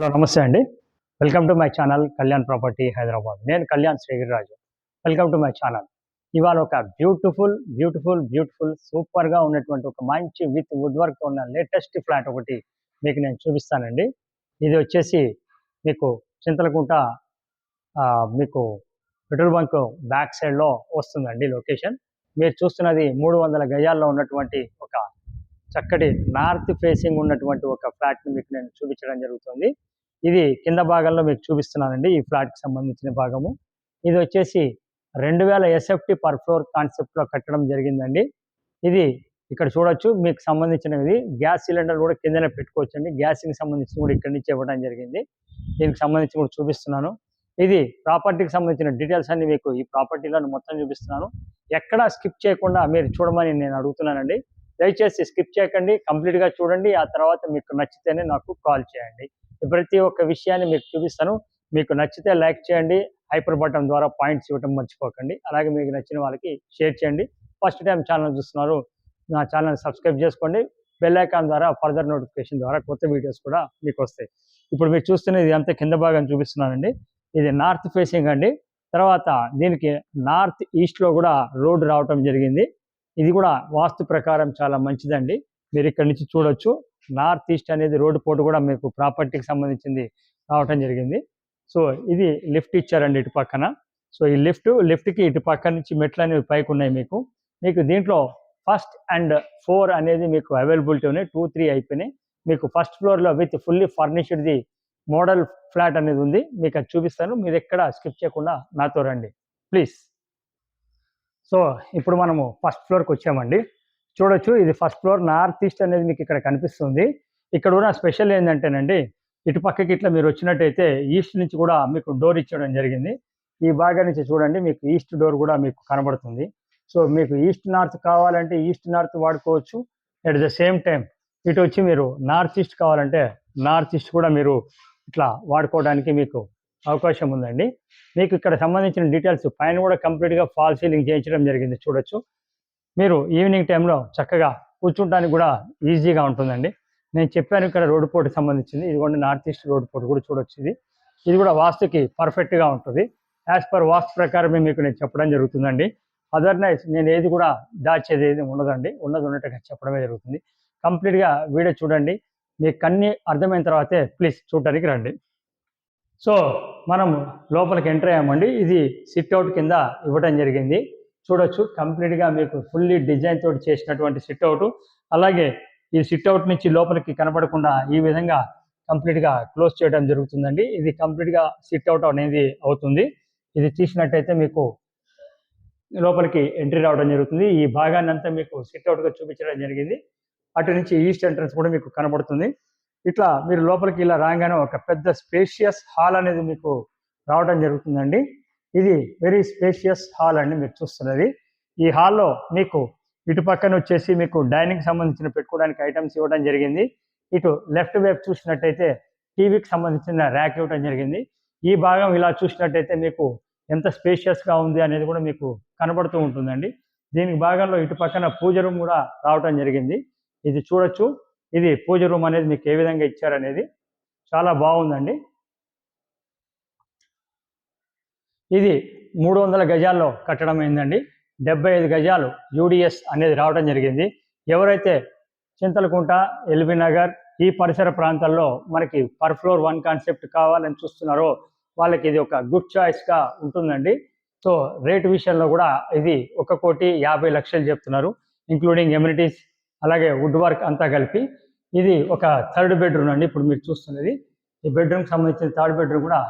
Hello నమస్తే అండి. Welcome to my channel Kalyan property Hyderabad నేను Kalyan Srigiriraju welcome to my channel ఇవాళ ఒక బ్యూటిఫుల్ బ్యూటిఫుల్ బ్యూటిఫుల్ సూపర్గా ఉన్నటువంటి ఒక మంచి విత్ వుడ్ వర్క్ ఉన్న లేటెస్ట్ ఫ్లాట్ ఒకటి మీకు నేను చూపిస్తానండి. ఇది వచ్చేసి మీకు చింతలకుంట మీకు పెట్రోల్ బంక్ బ్యాక్ సైడ్లో వస్తుందండి లొకేషన్ మీరు చూస్తున్నది మూడు వందల గజాల్లో ఉన్నటువంటి ఒక చక్కటి నార్త్ ఫేసింగ్ ఉన్నటువంటి ఒక ఫ్లాట్ని మీకు నేను చూపించడం జరుగుతుంది. ఇది కింద భాగంలో మీకు చూపిస్తున్నానండి ఈ ఫ్లాట్కి సంబంధించిన భాగము. ఇది వచ్చేసి రెండు వేల ఎస్ఎఫ్టీ పర్ ఫ్లోర్ కాన్సెప్ట్లో కట్టడం జరిగిందండి. ఇది ఇక్కడ చూడొచ్చు మీకు సంబంధించినది. గ్యాస్ సిలిండర్ కూడా కిందనే పెట్టుకోవచ్చండి. గ్యాస్కి సంబంధించిన కూడా ఇక్కడ నుంచి ఇవ్వడం జరిగింది. దీనికి సంబంధించి కూడా చూపిస్తున్నాను. ఇది ప్రాపర్టీకి సంబంధించిన డీటెయిల్స్ అన్ని మీకు ఈ ప్రాపర్టీలో మొత్తం చూపిస్తున్నాను. ఎక్కడా స్కిప్ చేయకుండా మీరు చూడమని నేను అడుగుతున్నానండి. దయచేసి స్కిప్ చేయకండి కంప్లీట్గా చూడండి ఆ తర్వాత మీకు నచ్చితేనే నాకు కాల్ చేయండి. ప్రతి ఒక్క విషయాన్ని మీకు చూపిస్తాను. మీకు నచ్చితే లైక్ చేయండి హైపర్ బటన్ ద్వారా పాయింట్స్ ఇవ్వడం మర్చిపోకండి. అలాగే మీకు నచ్చిన వాళ్ళకి షేర్ చేయండి. ఫస్ట్ టైం ఛానల్ చూస్తున్నారు నా ఛానల్ సబ్స్క్రైబ్ చేసుకోండి. బెల్ ఐకాన్ ద్వారా ఫర్దర్ నోటిఫికేషన్ ద్వారా కొత్త వీడియోస్ కూడా మీకు వస్తాయి. ఇప్పుడు మీరు చూస్తున్నది అంతా కింద భాగం చూపిస్తున్నానండి. ఇది నార్త్ ఫేసింగ్ అండి. తర్వాత దీనికి నార్త్ ఈస్ట్లో కూడా రోడ్డు రావటం జరిగింది. ఇది కూడా వాస్తు ప్రకారం చాలా మంచిదండి. మీరు ఇక్కడ నుంచి చూడొచ్చు. నార్త్ ఈస్ట్ అనేది రోడ్డు పోటు కూడా మీకు ప్రాపర్టీకి సంబంధించింది రావటం జరిగింది. సో ఇది లిఫ్ట్ ఇచ్చారండి ఇటు పక్కన. సో ఈ లిఫ్ట్ లిఫ్ట్కి ఇటు పక్క నుంచి మెట్లు అనేవి పైకి ఉన్నాయి మీకు. మీకు దీంట్లో ఫస్ట్ అండ్ ఫోర్ అనేది మీకు అవైలబిలిటీ ఉన్నాయి. టూ త్రీ అయిపోయినాయి. మీకు ఫస్ట్ ఫ్లోర్లో విత్ ఫుల్లీ ఫర్నిష్డ్ది మోడల్ ఫ్లాట్ అనేది ఉంది. మీకు అది చూపిస్తాను. మీరు ఎక్కడ స్కిప్ చేయకుండా నాతో రండి. ప్లీజ్. సో ఇప్పుడు మనము ఫస్ట్ ఫ్లోర్కి వచ్చామండి. చూడొచ్చు ఇది ఫస్ట్ ఫ్లోర్. నార్త్ ఈస్ట్ అనేది మీకు ఇక్కడ కనిపిస్తుంది. ఇక్కడ ఉన్న స్పెషల్ ఏంటంటేనండి ఇటు పక్కకి ఇట్లా మీరు వచ్చినట్టయితే ఈస్ట్ నుంచి కూడా మీకు డోర్ ఇచ్చడం జరిగింది. ఈ భాగం నుంచి చూడండి మీకు ఈస్ట్ డోర్ కూడా మీకు కనబడుతుంది. సో మీకు ఈస్ట్ నార్త్ కావాలంటే ఈస్ట్ నార్త్ వాడుకోవచ్చు. అట్ ద సేమ్ టైం ఇటు వచ్చి మీరు నార్త్ ఈస్ట్ కావాలంటే నార్త్ ఈస్ట్ కూడా మీరు ఇట్లా వాడుకోవడానికి మీకు అవకాశం ఉందండి. మీకు ఇక్కడ సంబంధించిన డీటెయిల్స్ పైన కూడా కంప్లీట్గా ఫాల్ సీలింగ్ చేయించడం జరిగింది చూడొచ్చు. మీరు ఈవినింగ్ టైంలో చక్కగా కూర్చుంటానికి కూడా ఈజీగా ఉంటుందండి. నేను చెప్పాను ఇక్కడ రోడ్డు పోటుకి సంబంధించింది. ఇది కూడా నార్త్ ఈస్ట్ రోడ్డు పోటు కూడా చూడొచ్చు ఇది. ఇది కూడా వాస్తుకి పర్ఫెక్ట్గా ఉంటుంది. యాజ్ పర్ వాస్తు ప్రకారమే మీకు నేను చెప్పడం జరుగుతుందండి. అదర్నైజ్ నేను ఏది కూడా దాచేది ఏది ఉండదండి. ఉన్నది ఉన్నట్టుగా చెప్పడమే జరుగుతుంది. కంప్లీట్గా వీడియో చూడండి. మీకు కన్నీ అర్థమైన తర్వాతే ప్లీజ్ చూడడానికి రండి. సో మనం లోపలికి ఎంటర్ అయ్యామండి. ఇది సిట్ అవుట్ కింద ఇవ్వడం జరిగింది. చూడొచ్చు కంప్లీట్గా మీకు ఫుల్లీ డిజైన్ తోటి చేసినటువంటి సిట్ అవుట్ అలాగే ఈ సిట్ అవుట్ నుంచి లోపలికి కనపడకుండా ఈ విధంగా కంప్లీట్గా క్లోజ్ చేయడం జరుగుతుందండి. ఇది కంప్లీట్గా సిట్ అవుట్ అనేది అవుతుంది. ఇది తీసినట్టయితే మీకు లోపలికి ఎంట్రీ రావడం జరుగుతుంది. ఈ భాగాన్ని అంతా మీకు సిట్ అవుట్గా చూపించడం జరిగింది. అటు నుంచి ఈస్ట్ ఎంట్రన్స్ కూడా మీకు కనబడుతుంది. ఇట్లా మీరు లోపలికి ఇలా రాగానే ఒక పెద్ద స్పేషియస్ హాల్ అనేది మీకు రావడం జరుగుతుందండి. ఇది వెరీ స్పేషియస్ హాల్ అండి మీరు చూస్తున్నది. ఈ హాల్లో మీకు ఇటు పక్కన వచ్చేసి మీకు డైనింగ్ సంబంధించిన పెట్టుకోవడానికి ఐటమ్స్ ఇవ్వడం జరిగింది. ఇటు లెఫ్ట్ వైపు చూసినట్టయితే టీవీకి సంబంధించిన ర్యాక్ ఇవ్వడం జరిగింది. ఈ భాగం ఇలా చూసినట్టయితే మీకు ఎంత స్పేషియస్గా ఉంది అనేది కూడా మీకు కనబడుతూ ఉంటుందండి. దీనికి భాగంలో ఇటు పక్కన పూజ రూమ్ కూడా రావడం జరిగింది. ఇది చూడొచ్చు. ఇది పూజ రూమ్ అనేది మీకు ఏ విధంగా ఇచ్చారనేది చాలా బాగుందండి. ఇది మూడు వందల గజాల్లో కట్టడం అయిందండి. డెబ్బై ఐదు గజాలు యూడిఎస్ అనేది రావడం జరిగింది. ఎవరైతే చింతలకుంట ఎల్బీ నగర్ ఈ పరిసర ప్రాంతాల్లో మనకి పర్ ఫ్లోర్ వన్ కాన్సెప్ట్ కావాలని చూస్తున్నారో వాళ్ళకి ఇది ఒక గుడ్ చాయిస్గా ఉంటుందండి. సో రేట్ విషయంలో కూడా ఇది ఒక కోటి యాభై లక్షలు చెప్తున్నారు. ఇంక్లూడింగ్ ఎమ్యూనిటీస్ అలాగే వుడ్ వర్క్ అంతా కలిపి ఇది ఒక థర్డ్ బెడ్రూమ్ అండి. ఇప్పుడు మీరు చూస్తున్నది. ఈ బెడ్రూమ్కి సంబంధించిన థర్డ్ బెడ్రూమ్ కూడా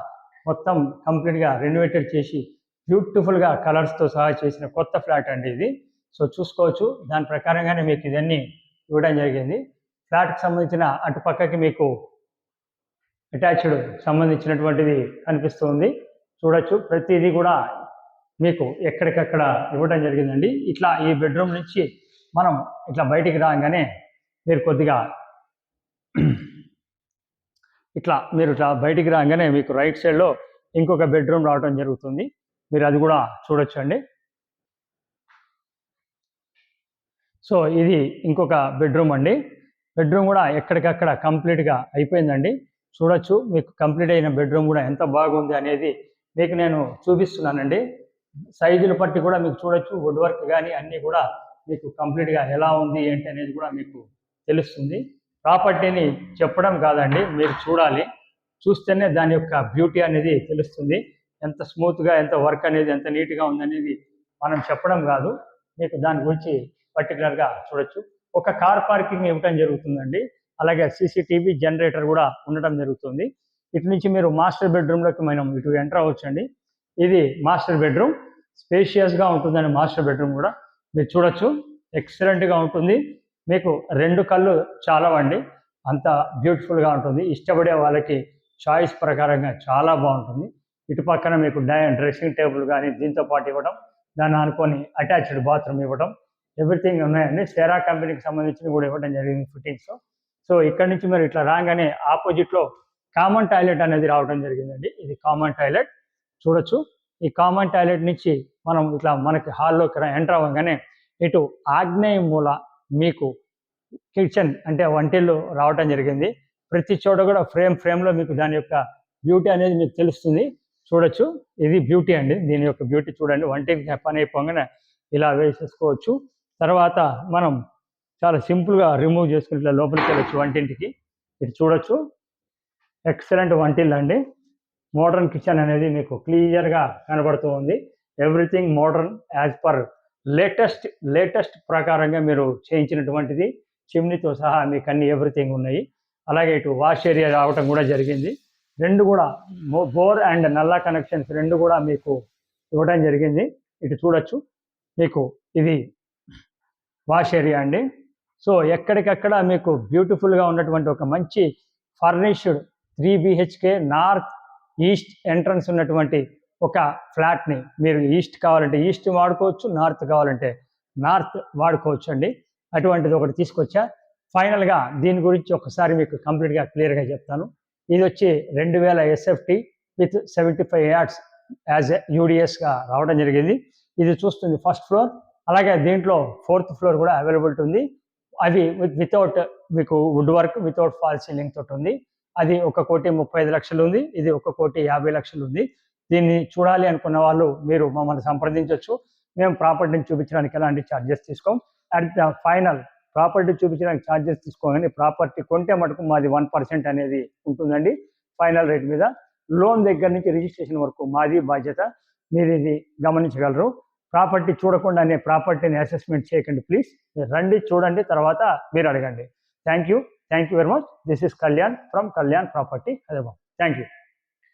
మొత్తం కంప్లీట్గా రెనోవేటెడ్ చేసి బ్యూటిఫుల్గా కలర్స్తో సహా చేసిన కొత్త ఫ్లాట్ అండి ఇది. సో చూసుకోవచ్చు. దాని ప్రకారంగానే మీకు ఇవన్నీ ఇవ్వడం జరిగింది. ఫ్లాట్కి సంబంధించిన అటు పక్కకి మీకు అటాచ్డ్ సంబంధించినటువంటిది కనిపిస్తుంది. చూడొచ్చు. ప్రతిదీ కూడా మీకు ఎక్కడికక్కడ ఇవ్వడం జరిగిందండి. ఇట్లా ఈ బెడ్రూమ్ నుంచి మనం ఇట్లా బయటికి రాగానే మీరు కొద్దిగా ఇట్లా మీరు ఇట్లా బయటికి రాగానే మీకు రైట్ సైడ్లో ఇంకొక బెడ్రూమ్ రావడం జరుగుతుంది. మీరు అది కూడా చూడొచ్చు అండి సో ఇది ఇంకొక బెడ్రూమ్ అండి. బెడ్రూమ్ కూడా ఎక్కడికక్కడ కంప్లీట్గా అయిపోయిందండి. చూడొచ్చు మీకు కంప్లీట్ అయిన బెడ్రూమ్ కూడా ఎంత బాగుంది అనేది మీకు నేను చూపిస్తున్నానండి. సైజులు పట్టి కూడా మీకు చూడొచ్చు వుడ్ వర్క్ కానీ అన్నీ కూడా మీకు కంప్లీట్గా ఎలా ఉంది ఏంటి అనేది కూడా మీకు తెలుస్తుంది. ప్రాపర్టీని చెప్పడం కాదండి మీరు చూడాలి. చూస్తేనే దాని యొక్క బ్యూటీ అనేది తెలుస్తుంది. ఎంత స్మూత్గా ఎంత వర్క్ అనేది ఎంత నీట్గా ఉందనేది మనం చెప్పడం కాదు. మీకు దాని గురించి పర్టికులర్గా చూడొచ్చు. ఒక కార్ పార్కింగ్ ఇవ్వటం జరుగుతుందండి. అలాగే సీసీటీవీ జనరేటర్ కూడా ఉండటం జరుగుతుంది. ఇటు నుంచి మీరు మాస్టర్ బెడ్రూమ్లోకి మనం ఇటు ఎంటర్ అవ్వచ్చండి. ఇది మాస్టర్ బెడ్రూమ్. స్పేషియస్గా ఉంటుందండి మాస్టర్ బెడ్రూమ్ కూడా. మీరు చూడొచ్చు. ఎక్సలెంట్గా ఉంటుంది. మీకు రెండు కళ్ళు చాలవండి. అంత బ్యూటిఫుల్గా ఉంటుంది. ఇష్టపడే వాళ్ళకి చాయిస్ ప్రకారంగా చాలా బాగుంటుంది. ఇటు పక్కన మీకు డై డ్రెస్సింగ్ టేబుల్ కానీ దీంతో పాటు ఇవ్వడం దాన్ని అనుకొని అటాచ్డ్ బాత్రూమ్ ఇవ్వడం ఎవ్రీథింగ్ ఉన్నాయండి. సేరా కంపెనీకి సంబంధించిన కూడా ఇవ్వడం జరిగింది ఫిట్టింగ్స్ సో ఇక్కడ నుంచి మీరు ఇట్లా రాగానే ఆపోజిట్లో కామన్ టాయిలెట్ అనేది రావడం జరిగిందండి. ఇది కామన్ టాయిలెట్ చూడొచ్చు. ఈ కామన్ టాయిలెట్ నుంచి మనం ఇట్లా మనకి హాల్లోకి ఎంటర్ అవ్వగానే ఇటు ఆగ్నేయ మూల మీకు కిచెన్ అంటే వంటిల్లు రావటం జరిగింది. ప్రతి చోట కూడా ఫ్రేమ్ ఫ్రేమ్లో మీకు దాని యొక్క బ్యూటీ అనేది మీకు తెలుస్తుంది. చూడొచ్చు. ఇది బ్యూటీ అండి. దీని యొక్క బ్యూటీ చూడండి. వంటికి పని అయిపోగానే ఇలా వేసేసుకోవచ్చు. తర్వాత మనం చాలా సింపుల్గా రిమూవ్ చేసుకుని ఇట్లా లోపలికి వెళ్ళచ్చు వంటింటికి. ఇది చూడొచ్చు. ఎక్సలెంట్ వంటిల్లు అండి. మోడర్న్ కిచెన్ అనేది మీకు క్లియర్గా కనబడుతూ ఉంది. Everything modern as per latest latest ప్రకారంగా మీరు చేయించినటువంటిది చిమ్నీతో సహా మీకు అన్ని ఎవ్రీథింగ్ ఉన్నాయి. అలాగే ఇటు వాష్ ఏరియా రావటం కూడా జరిగింది. రెండు కూడా బోర్ అండ్ నల్లా కనెక్షన్స్ రెండు కూడా మీకు ఇవ్వడం జరిగింది. ఇటు చూడొచ్చు. మీకు ఇది వాష్ ఏరియా అండి. సో ఎక్కడికక్కడ మీకు బ్యూటిఫుల్గా ఉన్నటువంటి ఒక మంచి furnished three BHK north east entrance ఉన్నటువంటి ఒక ఫ్లాట్ని మీరు ఈస్ట్ కావాలంటే ఈస్ట్ వాడుకోవచ్చు నార్త్ కావాలంటే నార్త్ వాడుకోవచ్చు అండి అటువంటిది ఒకటి తీసుకొచ్చా. ఫైనల్గా దీని గురించి ఒకసారి మీకు కంప్లీట్గా క్లియర్గా చెప్తాను. ఇది వచ్చి రెండు వేల SFT with seventy five yards as a యూడిఎస్గా రావడం జరిగింది. ఇది చూస్తుంది ఫస్ట్ ఫ్లోర్. అలాగే దీంట్లో ఫోర్త్ ఫ్లోర్ కూడా అవైలబిలిటీ ఉంది. అవి విత్ వితౌట్ మీకు wood work without false ceiling తోటి ఉంది. అది ఒక కోటి ముప్పై ఐదు లక్షలు ఉంది ఇది ఒక కోటి యాభై లక్షలు ఉంది దీన్ని చూడాలి అనుకున్న వాళ్ళు మీరు మమ్మల్ని సంప్రదించవచ్చు మేము ప్రాపర్టీని చూపించడానికి ఎలాంటి ఛార్జెస్ తీసుకోం. అట్ ద ఫైనల్ ప్రాపర్టీ చూపించడానికి ఛార్జెస్ తీసుకోగానే ప్రాపర్టీ కొంటే మటుకు మాది వన్ పర్సెంట్ అనేది ఉంటుందండి ఫైనల్ రేట్ మీద. లోన్ దగ్గర నుంచి రిజిస్ట్రేషన్ వరకు మాది బాధ్యత. మీరు ఇది గమనించగలరు. ప్రాపర్టీ చూడకుండానే ప్రాపర్టీని అసెస్మెంట్ చేయకండి ప్లీజ్. రండి చూడండి తర్వాత మీరు అడగండి. Thank you. Thank you very much. This is Kalyan from Kalyan Property, Hyderabad. Thank you.